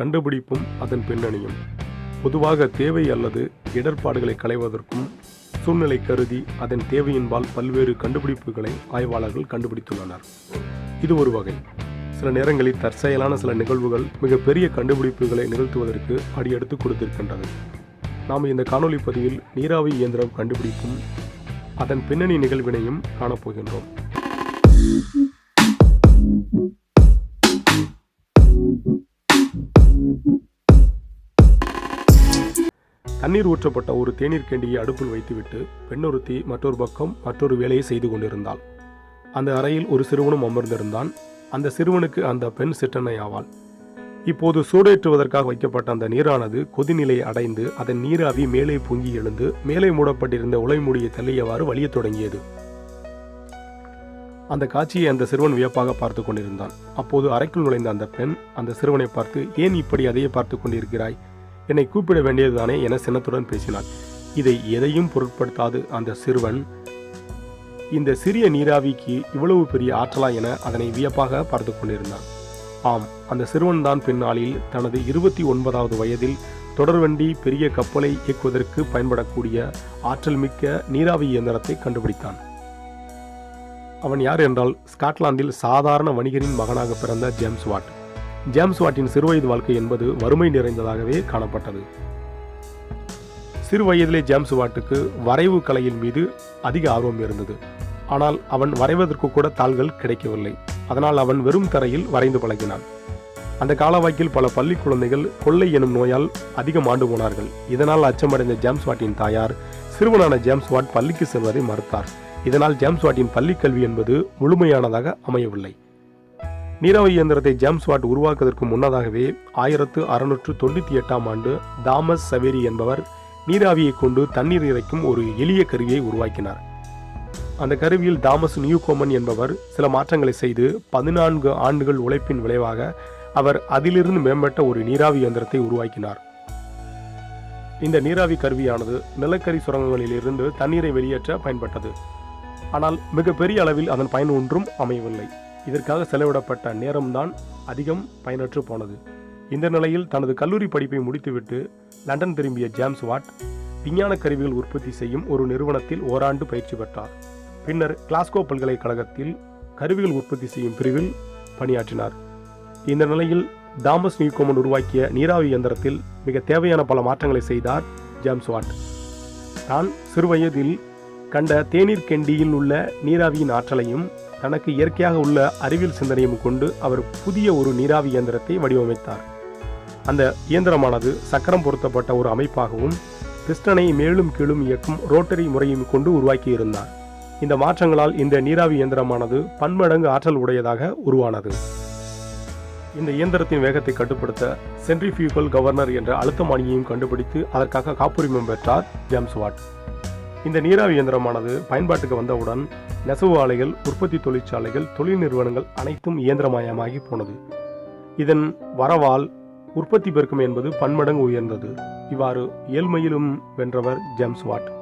கண்டுபிடிப்பும் அதன் பின்னணியும். பொதுவாக தேவை அல்லது இடர்பாடுகளை களைவதற்கும் சூழ்நிலை கருதி அதன் தேவையின்பால் பல்வேறு கண்டுபிடிப்புகளை ஆய்வாளர்கள் கண்டுபிடித்துள்ளனர். இது ஒரு வகை. சில நேரங்களில் தற்செயலான சில நிகழ்வுகள் மிகப்பெரிய கண்டுபிடிப்புகளை நிகழ்த்துவதற்கு அடியெடுத்து கொடுத்திருக்கின்றது. நாம் இந்த காணொலி பதிவில் நீராவி இயந்திரம் கண்டுபிடிக்கும் அதன் பின்னணி நிகழ்வினையும் காணப்போகின்றோம். தண்ணீர் ஊற்றப்பட்ட ஒரு தேநீர் கேண்டியை அடுப்பில் வைத்துவிட்டு பெண்ணொருத்தி மற்றொரு பக்கம் மற்றொரு வேலையை செய்து கொண்டிருந்தாள். அந்த அறையில் ஒரு சிறுவனும் அமர்ந்திருந்தான். அந்த சிறுவனுக்கு அந்த பெண் சிற்றனை ஆவாள் இப்போது சூடேற்றுவதற்காக வைக்கப்பட்ட அந்த நீரானது கொதிநிலையை அடைந்து அதன் நீராவி மேலே பொங்கி எழுந்து மேலே மூடப்பட்டிருந்த உலைமுடியை தள்ளியவாறு வழியத் தொடங்கியது. அந்த காட்சியை அந்த சிறுவன் வியப்பாக பார்த்து கொண்டிருந்தான். அப்போது அறைக்குள் நுழைந்த அந்த பெண் அந்த சிறுவனை பார்த்து ஏன் இப்படி அதையே பார்த்து கொண்டிருக்கிறாய்? என்னை கூப்பிட வேண்டியதுதானே என சினத்துடன் பேசினாள். இதை எதையும் பொருட்படுத்தாது அந்த சிறுவன். இந்த சிறிய நீராவிக்கு இவ்வளவு பெரிய ஆற்றலா என அதனை வியப்பாக பார்த்து கொண்டிருந்தான். ஆம் அந்த சிறுவன் தான் பின்னாளில் தனது இருபத்தி ஒன்பதாவது வயதில் தொடர்வண்டி பெரிய கப்பலை இயக்குவதற்கு பயன்படக்கூடிய ஆற்றல் மிக்க நீராவி இயந்திரத்தை கண்டுபிடித்தான். அவன் யார் என்றால் ஸ்காட்லாந்தில் சாதாரண வணிகரின் மகனாக பிறந்த ஜேம்ஸ் வாட். ஜேம்ஸ் வாட்டின் சிறுவயது வாழ்க்கை என்பது வறுமை நிறைந்ததாகவே காணப்பட்டது. சிறு வயதிலே ஜேம்ஸ் வாட்டுக்கு வரைவு கலையின் மீது அதிக ஆர்வம் இருந்தது. ஆனால் அவன் வரைவதற்கு கூட தாள்கள் கிடைக்கவில்லை. அதனால் அவன் வெறும் தரையில் வரைந்து பழகினான். அந்த காலவாக்கில் பல பள்ளி குழந்தைகள் கொள்ளை எனும் நோயால் அதிகம் ஆண்டு போனார்கள். இதனால் அச்சமடைந்த ஜேம்ஸ் வாட்டின் தாயார் சிறுவனான ஜேம்ஸ் வாட் பள்ளிக்கு செல்வதை மறுத்தார். இதனால் ஜேம்ஸ் வாட்டின் பள்ளிக் கல்வி என்பது முழுமையானதாக அமையவில்லை. நீராவி இயந்திரத்தை ஜேம்ஸ் வாட் உருவாக்குவதற்கு முன்னதாகவே ஆயிரத்து அறுநூற்று தொண்ணூற்றி எட்டாம் ஆண்டு தாமஸ் சவேரி என்பவர் நீராவியை கொண்டு தண்ணீர் இறைக்கும் ஒரு எளிய கருவியை உருவாக்கினார். அந்த கருவியில் தாமஸ் நியூகோமன் என்பவர் சில மாற்றங்களை செய்து பதினான்கு ஆண்டுகள் உழைப்பின் விளைவாக அவர் அதிலிருந்து மேம்பட்ட ஒரு நீராவி இயந்திரத்தை உருவாக்கினார். இந்த நீராவி கருவியானது நிலக்கரி சுரங்கங்களிலிருந்து தண்ணீரை வெளியேற்ற பயன்பட்டது. ஆனால் மிகப்பெரிய அளவில் அதன் பயன் ஒன்றும் அமையவில்லை. இதற்காக செலவிடப்பட்ட நேரம்தான் அதிகம் பயனற்று போனது. இந்த நிலையில் தனது கல்லூரி படிப்பை முடித்துவிட்டு லண்டன் திரும்பிய ஜேம்ஸ் வாட் விஞ்ஞான கருவிகள் உற்பத்தி செய்யும் ஒரு நிறுவனத்தில் ஓராண்டு பயிற்சி பெற்றார். பின்னர் கிளாஸ்கோ பல்கலைக்கழகத்தில் கருவிகள் உற்பத்தி செய்யும் பிரிவில் பணியாற்றினார். இந்த நிலையில் தாமஸ் நியூகோமன் உருவாக்கிய நீராவி இயந்திரத்தில் மிக தேவையான பல மாற்றங்களை செய்தார் ஜேம்ஸ் வாட். தான் சிறுவயதில் கண்ட தேநீர் கெண்டியில் உள்ள நீராவியின் ஆற்றலையும் தனக்கு இயற்கையாக உள்ள அறிவியல் சிந்தனையும் கொண்டு அவர் புதிய ஒரு நீராவி இயந்திரத்தை வடிவமைத்தார். அந்த இயந்திரமானது சக்கரம் பொருத்தப்பட்ட ஒரு அமைப்பாகவும் பிஸ்டனை மேலும் கீழும் இயக்கும் ரோட்டரி முறையும் கொண்டு உருவாக்கியிருந்தார். இந்த மாற்றங்களால் இந்த நீராவி இயந்திரமானது பன்மடங்கு ஆற்றல் உடையதாக உருவானது. இந்த இயந்திரத்தின் வேகத்தை கட்டுப்படுத்த சென்ட்ரிஃபியூகல் கவர்னர் என்ற அழுத்தமானியையும் கண்டுபிடித்து அதற்காக காப்புரிமம் பெற்றார் ஜேம்ஸ் வாட். இந்த நீராவி இயந்திரமானது பயன்பாட்டுக்கு வந்தவுடன் நெசவு ஆலைகள் உற்பத்தி தொழிற்சாலைகள் தொழில் நிறுவனங்கள் அனைத்தும் இயந்திரமயமாகி போனது. இதன் வரவால் உற்பத்தி பெருக்கம் என்பது பன்மடங்கு உயர்ந்தது. இவ்வாறு ஏழ்மையிலும் வென்றவர் ஜேம்ஸ் வாட்.